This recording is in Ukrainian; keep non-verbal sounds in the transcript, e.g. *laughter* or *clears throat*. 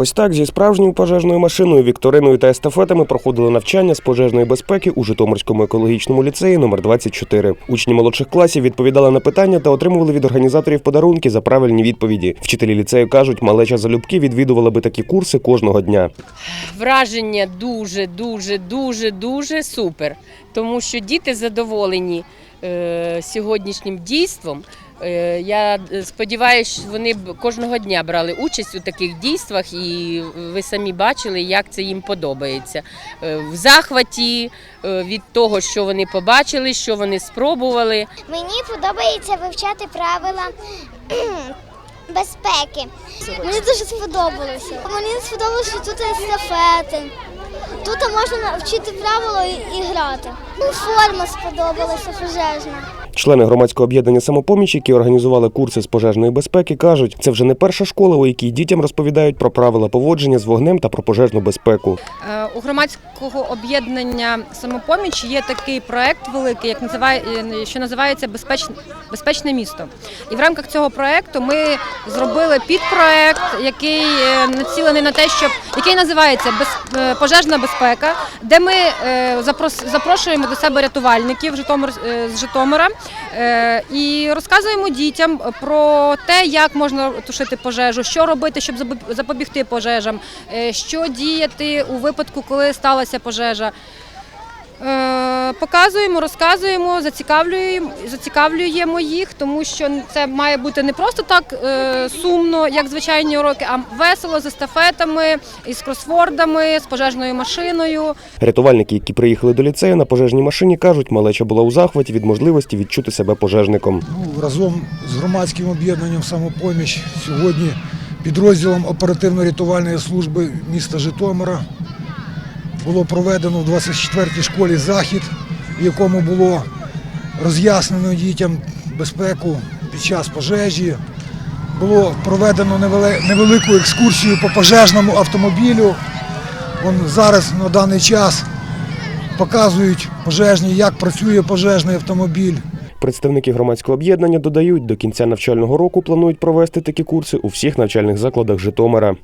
Ось так зі справжньою пожежною машиною, вікториною та естафетами проходили навчання з пожежної безпеки у Житомирському екологічному ліцеї номер 24. Учні молодших класів відповідали на питання та отримували від організаторів подарунки за правильні відповіді. Вчителі ліцею кажуть, малеча залюбки відвідувала би такі курси кожного дня. Враження дуже, дуже, дуже, дуже супер. Тому що діти задоволені е, сьогоднішнім дійством. Е, я сподіваюся, що вони кожного дня брали участь у таких дійствах, і ви самі бачили, як це їм подобається. Е, в захваті е, від того, що вони побачили, що вони спробували. Мені подобається вивчати правила *clears throat* безпеки. Мені дуже сподобалося. Мені сподобалося, що тут естафети. Тут можна вчити правила і, і грати. Ну, Форма сподобалася пожежна. Члени громадського об'єднання самопоміч, які організували курси з пожежної безпеки, кажуть, це вже не перша школа, у якій дітям розповідають про правила поводження з вогнем та про пожежну безпеку. Е, У громадського об'єднання самопоміч є такий проект великий, як називає, е, що називається «Безпечне, безпечне місто. І в рамках цього проекту ми зробили підпроект, який е, націлений на те, щоб який називається «Без, е, безпека, де ми е, запрошуємо до себе рятувальників е, з Житомира е, і розказуємо дітям про те, як можна тушити пожежу, що робити, щоб запобігти пожежам, е, що діяти у випадку, коли сталася пожежа. Показуємо, розказуємо, зацікавлюємо, зацікавлюємо їх, тому що це має бути не просто так е, сумно, як звичайні уроки, а весело з естафетами, із кросвордами, з пожежною машиною. Рятувальники, які приїхали до ліцею на пожежній машині, кажуть, малеча була у захваті від можливості відчути себе пожежником. Ну, разом з громадським об'єднанням самопоміч сьогодні підрозділом оперативно-рятувальної служби міста Житомира було проведено в 24-й школі захід, в якому було роз'яснено дітям безпеку під час пожежі. Було проведено невелику екскурсію по пожежному автомобілю. Вон зараз на даний час показують пожежні, як працює пожежний автомобіль. Представники громадського об'єднання додають, до кінця навчального року планують провести такі курси у всіх навчальних закладах Житомира.